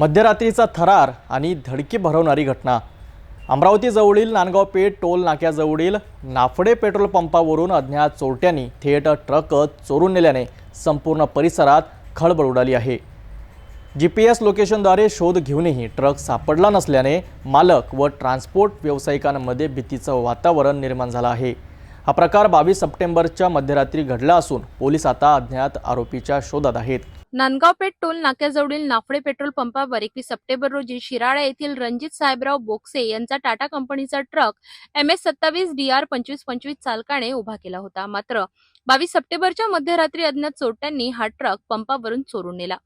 मध्यरात्रीचा थरार आणि धडकी भरवणारी घटना. अमरावतीजवळील नांदगाव पेठ टोल नाक्याजवळील नाफडे पेट्रोल पंपावरून अज्ञात चोरट्यांनी थेट ट्रक चोरून नेल्याने संपूर्ण परिसरात खळबळ उडाली आहे. जी पी एस लोकेशनद्वारे शोध घेऊनही ट्रक सापडला नसल्याने मालक व ट्रान्सपोर्ट व्यावसायिकांमध्ये भीतीचं वातावरण निर्माण झालं आहे. हा प्रकार बावीस सप्टेंबरच्या मध्यरात्री घडला असून पोलीस आता अज्ञात आरोपीच्या शोधात आहेत. नांदगाव पेठ टोल नाक्याजवळील नाफडे पेट्रोल पंपावर एकवीस सप्टेंबर रोजी शिराळा येथील रणजित साहेबराव बोक्से यांचा टाटा कंपनीचा ट्रक एम एस सत्तावीस डी आर पंचवीस पंचवीस चालकाने उभा केला होता. मात्र बावीस सप्टेंबरच्या मध्यरात्री अज्ञात चोरट्यांनी हा ट्रक पंपावरून चोरून नेला.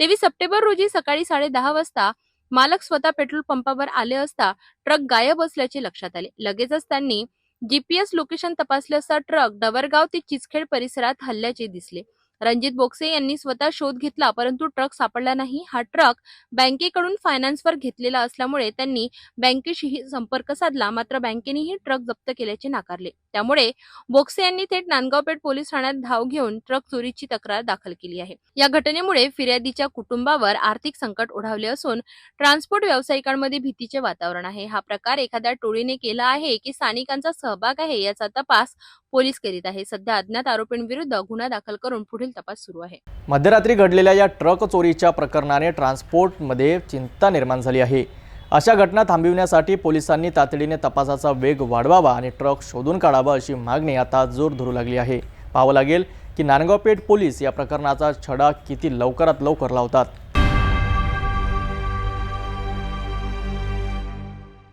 तेवीस सप्टेंबर रोजी सकाळी साडे दहा वाजता मालक स्वतः पेट्रोल पंपावर आले असता ट्रक गायब असल्याचे लक्षात आले. लगेचच त्यांनी जीपीएस लोकेशन तपासले असता ट्रक डवरगाव ते चिचखेड परिसरात हल्ल्याचे दिसले. रणजित बोक्से यांनी स्वतः शोध घेतला परंतु ट्रक सापडला नाही. हा ट्रक बँकेकडून फायनान्सवर घेतलेला असल्यामुळे त्यांनी बँकेशीही संपर्क साधला मात्र बँकेनेही ट्रक जप्त केल्याचे नाकारले. त्यामुळे बोक्से यांनी थेट नांदगावपेठ पोलीस ठाण्यात धाव घेऊन ट्रक चोरीची तक्रार दाखल केली आहे. या घटनेमुळे फिर्यादीच्या कुटुंबावर आर्थिक संकट ओढावले असून ट्रान्सपोर्ट व्यावसायिकांमध्ये भीतीचे वातावरण आहे. हा प्रकार एखाद्या टोळीने केला आहे की स्थानिकांचा सहभाग आहे याचा तपास पोलीस करीत आहे. सध्या अज्ञात आरोपींविरुद्ध गुन्हा दाखल करून पुढील तपास सुरू आहे. मध्यरात्री घडलेल्या या ट्रक चोरीच्या प्रकरणाने ट्रान्सपोर्टमध्ये चिंता निर्माण झाली आहे. अशा घटना थांबविण्यासाठी पोलिसांनी तातडीने तपासाचा वेग वाढवावा आणि ट्रक शोधून काढावा अशी मागणी आता जोर धरू लागली आहे. पाहावं लागेल की नांदगावपेठ पोलीस या प्रकरणाचा छडा किती लवकरात लवकर लावतात.